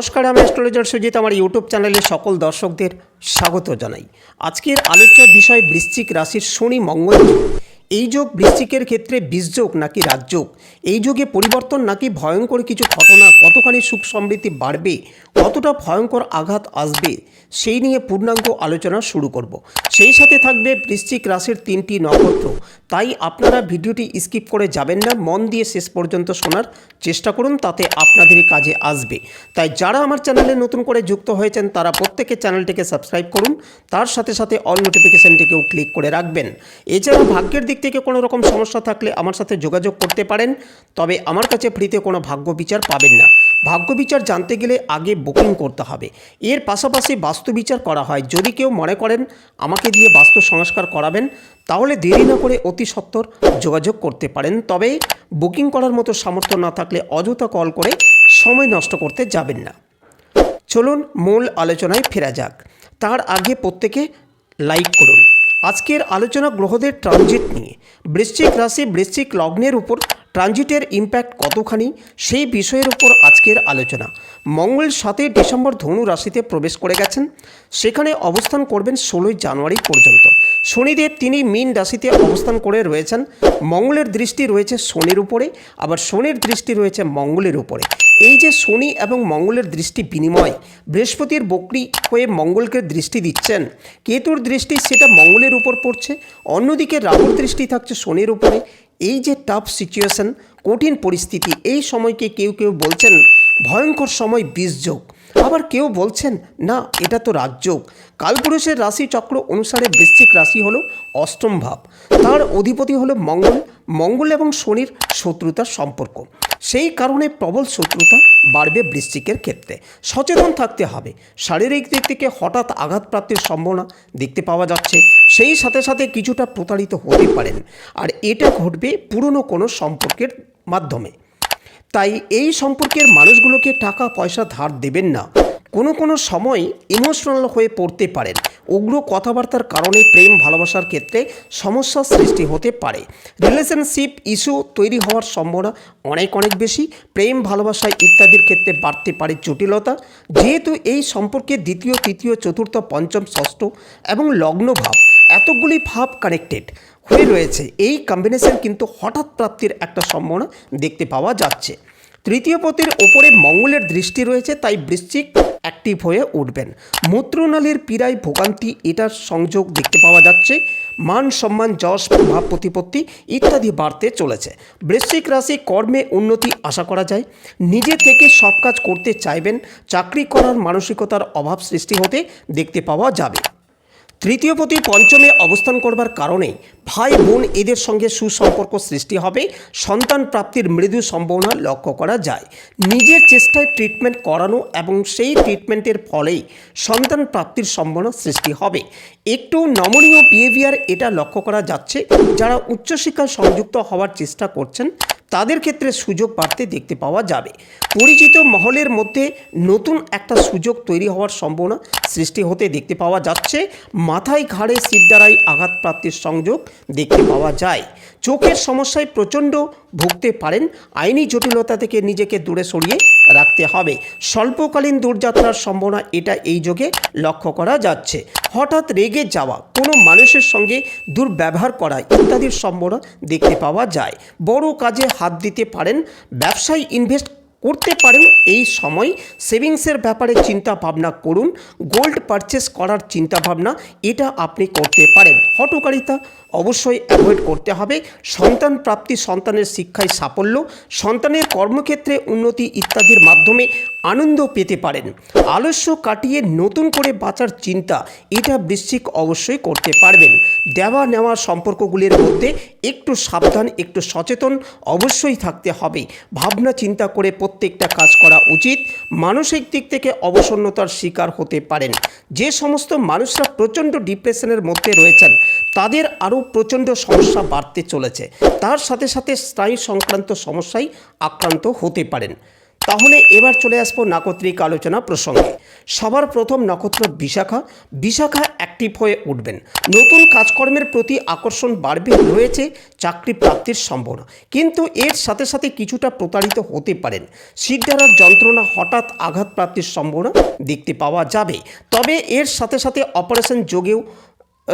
নমস্কার, আমি অ্যাস্ট্রোলজার সুজিত আমার ইউটিউব চ্যানেলে সকল দর্শকদের স্বাগত জানাই আজকের আলোচ্য বিষয় বৃশ্চিক রাশির শনি, মঙ্গল। এই যোগ বৃশ্চিকের ক্ষেত্রে বীজযোগ নাকি রাজযোগ এই যোগে পরিবর্তন নাকি ভয়ঙ্কর কিছু ঘটনা কতখানি সুখ সমৃদ্ধি বাড়বে, কতটা ভয়ঙ্কর আঘাত আসবে, সেই নিয়ে পূর্ণাঙ্গ আলোচনা শুরু করব। সেই সাথে থাকবে বৃশ্চিক রাশির তিনটি নক্ষত্র। তাই আপনারা ভিডিওটি স্কিপ করে যাবেন না, মন দিয়ে শেষ পর্যন্ত শোনার চেষ্টা করুন, তাতে আপনাদেরই কাজে আসবে। তাই যারা আমার চ্যানেলে নতুন করে যুক্ত হয়েছেন, তারা প্রত্যেকে চ্যানেলটিকে সাবস্ক্রাইব করুন, তার সাথে সাথে অল নোটিফিকেশানটিকেও ক্লিক করে রাখবেন। এছাড়া ভাগ্যের দিক থেকে কোনো রকম সমস্যা থাকলে আমার সাথে যোগাযোগ করতে পারেন, তবে আমার কাছে ফ্রিতে কোনো ভাগ্য বিচার পাবেন না। ভাগ্য বিচার জানতে গেলে আগে বুকিং করতে হবে। এর পাশাপাশি বাস্তু বিচার করা হয়। যদি কেউ মনে করেন আমাকে দিয়ে বাস্তু সংস্কার করাবেন, তাহলে দেরি না করে অতি সত্বর যোগাযোগ করতে পারেন। তবে বুকিং করার মতো সামর্থ্য না থাকলে অযথা কল করে সময় নষ্ট করতে যাবেন না। চলুন মূল আলোচনায় ফেরা যাক। তার আগে প্রত্যেকে লাইক করুন। আজকের আলোচনা গ্রহদের ট্রানজিট নিয়ে। বৃশ্চিক রাশি বৃশ্চিক লগ্নের উপর ট্রানজিটের ইম্প্যাক্ট কতখানি, সেই বিষয়ের উপর আজকের আলোচনা। মঙ্গল সাতই ডিসেম্বর ধনু রাশিতে প্রবেশ করে গেছেন। সেখানে অবস্থান করবেন ষোলোই জানুয়ারি পর্যন্ত। শনিদেব তিনি মীন রাশিতে অবস্থান করে রয়েছেন। মঙ্গলের দৃষ্টি রয়েছে শনির উপরে, আবার শনির দৃষ্টি রয়েছে মঙ্গলের উপরে। এই যে শনি এবং মঙ্গলের দৃষ্টি বিনিময়, বৃহস্পতির বকরি হয়ে মঙ্গলকে দৃষ্টি দিচ্ছেন। কেতুর দৃষ্টি সেটা মঙ্গলের উপর পড়ছে, অন্যদিকে রাহুর দৃষ্টি থাকছে শনির উপরে। এই যে টাফ সিচুয়েশন কঠিন পরিস্থিতি, এই সময়কে কেউ কেউ বলছেন ভয়ঙ্কর সময় বীজযোগ আবার কেউ বলছেন, না, এটা তো রাজযোগ কালপুরুষের রাশি চক্র অনুসারে বৃশ্চিক রাশি হলো অষ্টম ভাব। তার অধিপতি হলো মঙ্গল। মঙ্গল এবং শনির শত্রুতার সম্পর্ক। সেই কারণে প্রবল শত্রুতা বাড়বে বৃশ্চিকের ক্ষেত্রে। সচেতন থাকতে হবে। শারীরিক দিক থেকে হঠাৎ আঘাতপ্রাপ্তির সম্ভাবনা দেখতে পাওয়া যাচ্ছে। সেই সাথে সাথে কিছুটা প্রতারিত হতে পারেন। আর এটা ঘটবে পুরনো কোনো সম্পর্কের মাধ্যমে। তাই এই সম্পর্কের মানুষগুলোকে টাকা পয়সা ধার দেবেন না। কোনো কোনো সময় ইমোশনাল হয়ে পড়তে পারেন। উগ্র কথাবার্তার কারণে প্রেম ভালোবাসার ক্ষেত্রে সমস্যার সৃষ্টি হতে পারে। রিলেশনশিপ ইস্যু তৈরি হওয়ার সম্ভাবনা অনেক অনেক বেশি। প্রেম, ভালোবাসা ইত্যাদির ক্ষেত্রে বাড়তে পারে জটিলতা। যেহেতু এই সম্পর্কে দ্বিতীয়, তৃতীয়, চতুর্থ, পঞ্চম, ষষ্ঠ এবং লগ্ন ভাব এতগুলি ভাব কানেক্টেড হয়ে রয়েছে। এই কম্বিনেশন কিন্তু হঠাৎ প্রাপ্তির একটা সম্ভাবনা দেখতে পাওয়া যাচ্ছে। তৃতীয় পতির ওপরে মঙ্গলের দৃষ্টি রয়েছে, তাই বৃশ্চিক অ্যাক্টিভ হয়ে উঠবেন। মূত্রনালীর পীড়ায় ভোগান্তি, এটার সংযোগ দেখতে পাওয়া যাচ্ছে। মান সম্মান, যশ, প্রভাব, প্রতিপত্তি ইত্যাদি বাড়তে চলেছে। বৃশ্চিক রাশি কর্মে উন্নতি আশা করা যায়। নিজে থেকে সব কাজ করতে চাইবেন। চাকরি করার মানসিকতার অভাব সৃষ্টি হতে দেখতে পাওয়া যাবে। তৃতীয়পতি পঞ্চমে অবস্থান করবার কারণে ভাই বোন এদের সঙ্গে সুসম্পর্ক সৃষ্টি হবে, সন্তান প্রাপ্তির মৃদু সম্ভাবনা লক্ষ্য করা যায়। নিজের চেষ্টায় ট্রিটমেন্ট করানো এবং সেই ট্রিটমেন্টের ফলেই সন্তান প্রাপ্তির সম্ভাবনা সৃষ্টি হবে। একটু নমনীয় বিহেভিয়ার এটা লক্ষ্য করা যাচ্ছে, যারা উচ্চশিক্ষায় সংযুক্ত হওয়ার চেষ্টা করছেন তাদের ক্ষেত্রে সুযোগ বাড়তে দেখতে পাওয়া যাবে। পরিচিত মহলের মধ্যে নতুন একটা সুযোগ তৈরি হওয়ার সম্ভাবনা সৃষ্টি হতে দেখতে পাওয়া যাচ্ছে। মাথায় ঘাড়ে সিদ্ধারায় আঘাতপ্রাপ্তির সংযোগ দেখতে পাওয়া যায়। চোখের সমস্যায় প্রচণ্ড ভুগতে পারেন। আইনি জটিলতা থেকে নিজেকে দূরে সরিয়ে রাখতে হবে। স্বল্পকালীন দূরযাত্রার সম্ভাবনা এটা এই যোগে লক্ষ্য করা যাচ্ছে। হঠাৎ রেগে যাওয়া, কোনো মানুষের সঙ্গে দুর্ব্যবহার করা ইত্যাদির সম্ভাবনা দেখতে পাওয়া যায়। বড় কাজে হাত দিতে পারেন, ব্যবসায় ইনভেস্ট করতে পারেন, এই সময় সেভিংসের ব্যাপারে চিন্তা ভাবনা করুন, গোল্ড পারচেস করার চিন্তা ভাবনা এটা আপনি করতে পারেন। হটকারিতা অবশ্যই অ্যাভয়েড করতে হবে। সন্তান প্রাপ্তি সন্তানের শিক্ষায় সাফল্য, সন্তানের কর্মক্ষেত্রে উন্নতি ইত্যাদির মাধ্যমে আনন্দ পেতে পারেন। আলস্য কাটিয়ে নতুন করে বাঁচার চিন্তা, এটা বৃশ্চিক অবশ্যই করতে পারবেন। দেওয়া নেওয়া সম্পর্কগুলির মধ্যে একটু সাবধান, একটু সচেতন অবশ্যই থাকতে হবে। ভাবনা চিন্তা করে প্রত্যেকটা কাজ করা উচিত। মানসিক দিক থেকে অবসন্নতার শিকার হতে পারেন। যে সমস্ত মানুষরা প্রচণ্ড ডিপ্রেশনের মধ্যে রয়েছেন তাদের আরও প্রচণ্ড সমস্যা বাড়তে চলেছে। তার সাথে সাথে স্নায়ু সংক্রান্ত সমস্যায় আক্রান্ত হতে পারেন। তাহলে এবার চলে আসব নাকত্রিক আলোচনা প্রসঙ্গে। সবার প্রথম নক্ষত্র বিশাখা। বিশাখা অ্যাক্টিভ হয়ে উঠবেন। নতুন কাজকর্মের প্রতি আকর্ষণ বাড়বে রয়েছে চাকরি প্রাপ্তির সম্ভাবনা। কিন্তু এর সাথে সাথে কিছুটা প্রতারিত হতে পারেন। সিদ্ধারার যন্ত্রণা হঠাৎ আঘাত প্রাপ্তির সম্ভাবনা দেখতে পাওয়া যাবে। তবে এর সাথে সাথে অপারেশন যোগেও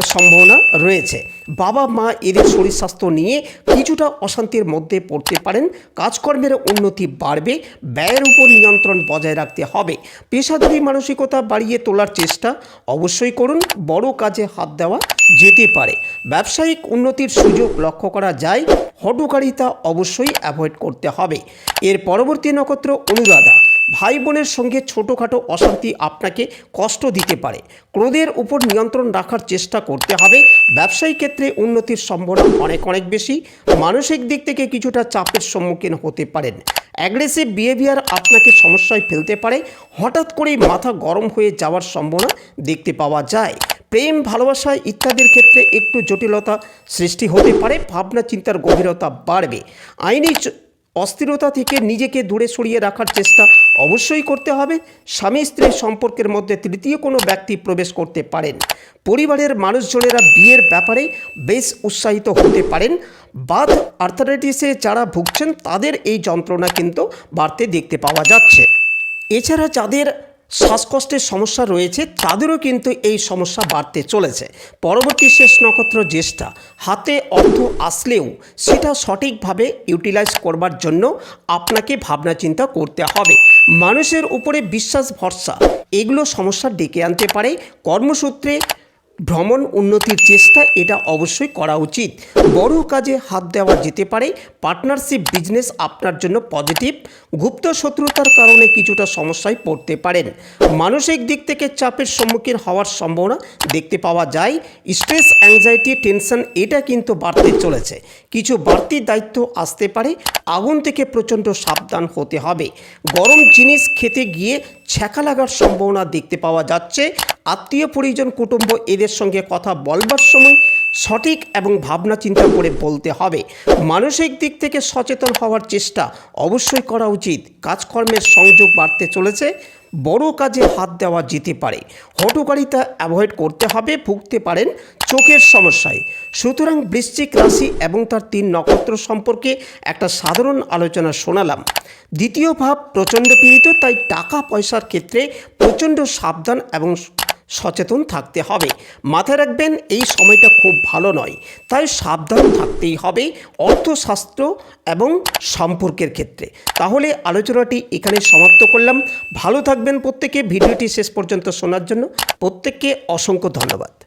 সম্ভাবনা রয়েছে। বাবা, মা এদের শরীর স্বাস্থ্য নিয়ে কিছুটা অশান্তির মধ্যে পড়তে পারেন। কাজকর্মের উন্নতি বাড়বে, ব্যয়ের উপর নিয়ন্ত্রণ বজায় রাখতে হবে। পেশাদারী মানসিকতা বাড়িয়ে তোলার চেষ্টা অবশ্যই করুন। বড় কাজে হাত দেওয়া যেতে পারে। ব্যবসায়িক উন্নতির সুযোগ লক্ষ্য করা যায়। হটকারিতা অবশ্যই অ্যাভয়েড করতে হবে। এর পরবর্তী নক্ষত্র অনুরাধা। ভাই বোনের সঙ্গে ছোটোখাটো অশান্তি আপনাকে কষ্ট দিতে পারে। ক্রোধের উপর নিয়ন্ত্রণ রাখার চেষ্টা করতে হবে। ব্যবসায়ী ক্ষেত্রে উন্নতির সম্ভাবনা অনেক অনেক বেশি। মানসিক দিক থেকে কিছুটা চাপের সম্মুখীন হতে পারেন। অ্যাগ্রেসিভ বিহেভিয়ার আপনাকে সমস্যায় ফেলতে পারে। হঠাৎ করেই মাথা গরম হয়ে যাওয়ার সম্ভাবনা দেখতে পাওয়া যায়। প্রেম, ভালোবাসা ইত্যাদির ক্ষেত্রে একটু জটিলতা সৃষ্টি হতে পারে। ভাবনা চিন্তার গভীরতা বাড়বে। আইনি অস্থিরতা থেকে নিজেকে দূরে সরিয়ে রাখার চেষ্টা অবশ্যই করতে হবে। স্বামী স্ত্রীর সম্পর্কের মধ্যে তৃতীয় কোনো ব্যক্তি প্রবেশ করতে পারেন। পরিবারের মানুষজনেরা বিয়ের ব্যাপারে বেশ উৎসাহিত হতে পারেন। বাদ আর্থারাইটিসে যারা ভুগছেন, তাদের এই যন্ত্রণা কিন্তু বাড়তে দেখতে পাওয়া যাচ্ছে। এছাড়া যাদের শ্বাসকষ্টের সমস্যা রয়েছে, তাদেরও কিন্তু এই সমস্যা বাড়তে চলেছে। পরবর্তী শেষ নক্ষত্র জ্যেষ্ঠা। হাতে অর্থ আসলেও সেটা সঠিকভাবে ইউটিলাইজ করবার জন্য আপনাকে ভাবনা চিন্তা করতে হবে। মানুষের উপরে বিশ্বাস ভরসা এগুলো সমস্যা ডেকে আনতে পারে কর্মসূত্রে ভ্রমণ উন্নতির চেষ্টা এটা অবশ্যই করা উচিত। বড় কাজে হাত দেওয়া যেতে পারে, পার্টনারশিপ বিজনেস আপনার জন্য পজিটিভ, গুপ্ত শত্রুতার কারণে কিছুটা সমস্যায় পড়তে পারেন। মানসিক দিক থেকে চাপের সম্মুখীন হওয়ার সম্ভাবনা দেখতে পাওয়া যায়। স্ট্রেস, অ্যাংজাইটি, টেনশন এটা কিন্তু বাড়তে চলেছে। কিছু বাড়তি দায়িত্ব আসতে পারে, আগুন থেকে প্রচণ্ড সাবধান হতে হবে। গরম জিনিস খেতে গিয়ে ছ্যাঁকা লাগার সম্ভাবনা দেখতে পাওয়া যাচ্ছে। আত্মীয় পরিজন, কুটুম্ব এদের সঙ্গে কথা বলবার সময় সঠিক এবং ভাবনা চিন্তা করে বলতে হবে। মানসিক দিক থেকে সচেতন হওয়ার চেষ্টা অবশ্যই করা উচিত। কাজকর্মের সংযোগ বাড়তে চলেছে, বড় কাজে হাত দেওয়া যেতে পারে। হটকারিতা অ্যাভয়েড করতে হবে, ভুগতে পারেন চোখের সমস্যায়। সুতরাং বৃশ্চিক রাশি এবং তার তিন নক্ষত্র সম্পর্কে একটা সাধারণ আলোচনা শোনালাম। দ্বিতীয় ভাব, প্রচণ্ড পীড়িত, তাই টাকা পয়সার ক্ষেত্রে প্রচণ্ড সাবধান এবং সচেতন থাকতে হবে। মাথায় রাখবেন, এই সময়টা খুব ভালো নয়। তাই সাবধান থাকতেই হবে অর্থশাস্ত্র এবং সম্পর্কের ক্ষেত্রে। তাহলে আলোচনাটি এখানে সমাপ্ত করলাম। ভালো থাকবেন প্রত্যেকে। ভিডিওটি শেষ পর্যন্ত শোনার জন্য প্রত্যেককে অসংখ্য ধন্যবাদ।